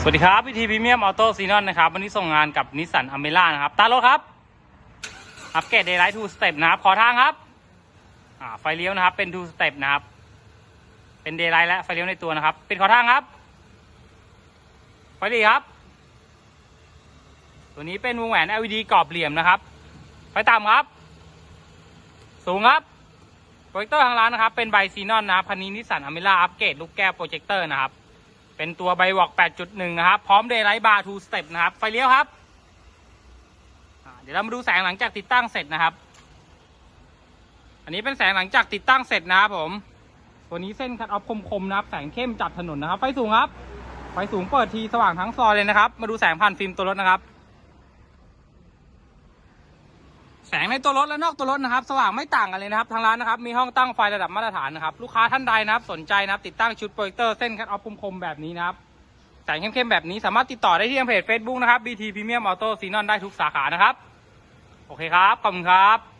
สวัสดีครับพีทีพรีเมียมออโต้ซีนอนนะครับวันนี้ส่งงานกับนิสสันอเมร่านะครับตารถครับอัปเกรดเดย์ไลท์ทูสเต็ปนะครับ ขอทางครับอ่าไฟเลี้ยวนะครับ เป็นทูสเต็ปนะครับ เป็นเดย์ไลท์และไฟเลี้ยวในตัวนะครับ เป็นขอทางครับ ไฟดีครับ ตัวนี้เป็นวงแหวน LED กรอบเหลี่ยมนะครับ ไฟต่ำครับ สูงครับโปรเจคเตอร์ทางร้านนะครับ เป็นไบซีนอนนะครับพันนี้นิสสันอเมร่าอัปเกรดลูกแก้วโปรเจคเตอร์นะครับ เป็นตัวไบวอก 8.1 นะครับ พร้อมเดย์ไลท์บาร์ทูสเต็ปนะครับ ไฟเลี้ยวครับ เดี๋ยวเรามาดูแสงหลังจากติดตั้งเสร็จนะครับ อันนี้เป็นแสงหลังจากติดตั้งเสร็จนะครับผม ตัวนี้เส้นคัดออฟคมๆนะครับ แสงเข้มจัดถนนนะครับ ไฟสูงครับ ไฟสูงเปิดทีสว่างทั้งซอยเลยนะครับ มาดูแสงผ่านฟิล์มตัวรถนะครับ แสงในตัวรถและนอกตัวรถนะครับ สว่างไม่ต่างกันเลยนะครับ ทางร้านนะครับมีห้องตั้งไฟระดับมาตรฐานนะครับ ลูกค้าท่านใดนะครับ สนใจนะครับ ติดตั้งชุดโปรเจคเตอร์เส้นคัดออฟคมๆแบบนี้นะครับแสงเข้มๆแบบนี้สามารถติดต่อได้ที่เพจ Facebook นะครับ BT Premium Auto Xenon ได้ทุกสาขานะครับ โอเคครับ ขอบคุณครับ